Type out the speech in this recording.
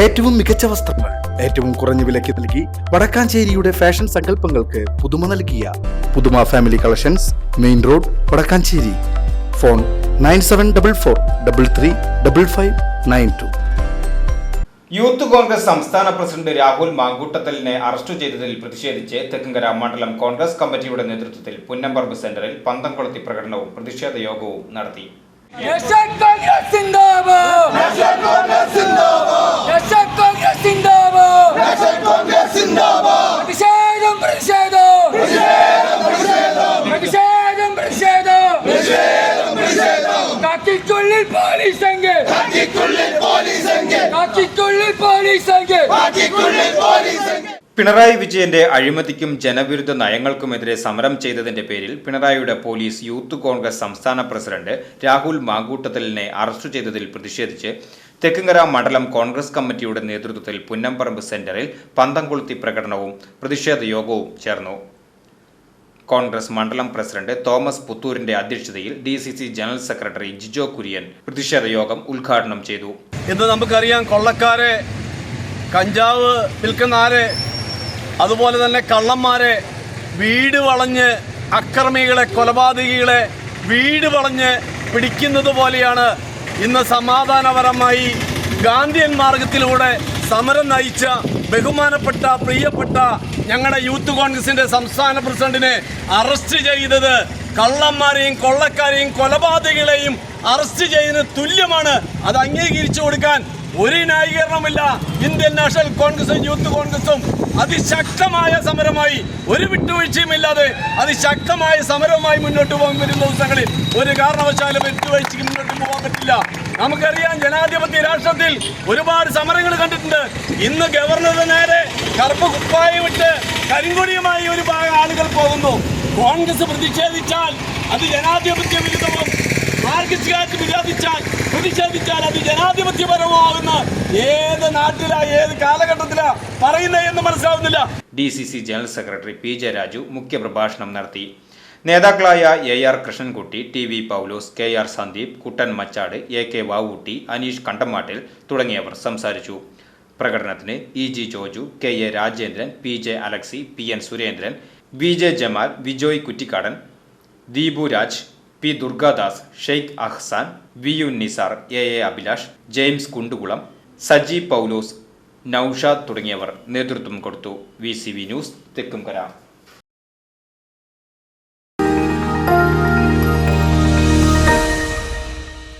ഏറ്റവും മികച്ച വസ്ത്രങ്ങൾ ഏറ്റവും കുറഞ്ഞ വിലയ്ക്ക് നൽകി വടക്കാഞ്ചേരിയുടെ ഫാഷൻ സങ്കല്പങ്ങൾക്ക് പുതുമ നൽകിയ പുതുമ family collections main road Vadakkanchery. Phone nine seven double four double three double five nine two. Youth Congress സംസ്ഥാന പ്രസിഡന്റ് രാഹുൽ മാങ്കൂട്ടത്തലിനെ അറസ്റ്റ് ചെയ്തതിൽ പ്രതിഷേധിച്ച് തെക്കുംകര മണ്ഡലം കോൺഗ്രസ് കമ്മിറ്റിയുടെ നേതൃത്വത്തിൽ പുന്നമ്പറമ്പ് സെന്ററിൽ പന്തംകൊളുത്തി പ്രകടനവും പ്രതിഷേധ യോഗവും നടത്തി. കാക്കിക്കുള്ളിൽ പോലീസ് എങ്കിൽ കാക്കിക്കുള്ളിൽ പോലീസ് എങ്കിൽ പിണറായി വിജയന്റെ അഴിമതിക്കും ജനവിരുദ്ധ നയങ്ങൾക്കുമെതിരെ സമരം ചെയ്തതിന്റെ പേരിൽ പിണറായിയുടെ പോലീസ് യൂത്ത് കോൺഗ്രസ് സംസ്ഥാന പ്രസിഡന്റ് രാഹുൽ മാങ്കൂട്ടത്തലിനെ അറസ്റ്റ് ചെയ്തതിൽ പ്രതിഷേധിച്ച് തെക്കുംകര മണ്ഡലം കോൺഗ്രസ് കമ്മിറ്റിയുടെ നേതൃത്വത്തിൽ പുന്നമ്പറമ്പ് സെന്ററിൽ പന്തംകൊളുത്തി പ്രകടനവും പ്രതിഷേധ യോഗവും ചേർന്നു. കോൺഗ്രസ് മണ്ഡലം പ്രസിഡന്റ് തോമസ് പുത്തൂരിന്റെ അധ്യക്ഷതയിൽ D C C general secretary Jijo Kurian പ്രതിഷേധ യോഗം ഉദ്ഘാടനം ചെയ്തു. ഇന്ന് നമുക്കറിയാം കൊള്ളക്കാരെ കഞ്ചാവ് വിൽക്കുന്നാരെ അതുപോലെ തന്നെ കള്ളന്മാരെ വീട് വളഞ്ഞ് അക്രമികളെ കൊലപാതകികളെ വീട് വളഞ്ഞ് പിടിക്കുന്നത് പോലെയാണ് ഇന്ന് സമാധാനപരമായി ഗാന്ധിയൻ മാർഗത്തിലൂടെ സമരം നയിച്ച ബഹുമാനപ്പെട്ട പ്രിയപ്പെട്ട ഞങ്ങളുടെ യൂത്ത് കോൺഗ്രസിന്റെ സംസ്ഥാന പ്രസിഡന്റിനെ അറസ്റ്റ് ചെയ്തത് കള്ളന്മാരെയും കൊള്ളക്കാരെയും കൊലപാതകളെയും അറസ്റ്റ് ചെയ്യുന്ന തുല്യമാണ്. അത് അംഗീകരിച്ചു കൊടുക്കാൻ ഒരു ന്യായീകരണമില്ല ഇന്ത്യൻ നാഷണൽ കോൺഗ്രസും യൂത്ത് കോൺഗ്രസും അതിശക്തമായ സമരമായി ഒരു വിട്ടുവീഴ്ചയുമില്ലാതെ അതിശക്തമായ സമരവുമായി മുന്നോട്ട് പോകാൻ വരുന്ന ദിവസങ്ങളിൽ ഒരു കാരണവശാലും വിട്ടുവീഴ്ചയ്ക്ക് മുന്നോട്ട് പോകാൻ പറ്റില്ല. നമുക്കറിയാം ജനാധിപത്യ രാഷ്ട്രത്തിൽ ഒരുപാട് സമരങ്ങൾ കണ്ടിട്ടുണ്ട്. ഇന്ന് ഗവർണറുടെ നേരെ കറുപ്പ് കുപ്പായം വിട്ട് കരിങ്കൊടിയുമായി ഒരു ആളുകൾ പോകുന്നു. കോൺഗ്രസ് പ്രതിഷേധിച്ചാൽ അത് ജനാധിപത്യ വിരുദ്ധവും മാർക്സിസ്റ്റ് വിരോധിച്ചാൽ പ്രതിഷേധിച്ചാൽ അത് ജനാധിപത്യപരമാകുന്ന ഏത് നാട്ടിലാ ഏത് കാലഘട്ടത്തിലാ പറയുന്നത് എന്ന് മനസ്സിലാവുന്നില്ല. D C C general secretary P J Raju മുഖ്യപ്രഭാഷണം നടത്തി. നേതാക്കളായ A R Krishnankutty T V Paulose K R Sandeep Kuttan Machad A K Vavootty Aneesh Kandamattil തുടങ്ങിയവർ സംസാരിച്ചു. പ്രകടനത്തിന് E G Joju K A Rajendran P J Alexy P N Surendran V J Jamal Vijoy Kuttikkadan Deepu Raj P Durgadas Sheikh Ahsan V U Nisar A A Abhilash James Kundukulam Saji Paulose Naushad തുടങ്ങിയവർ നേതൃത്വം കൊടുത്തു. V C V news Thekkumkara.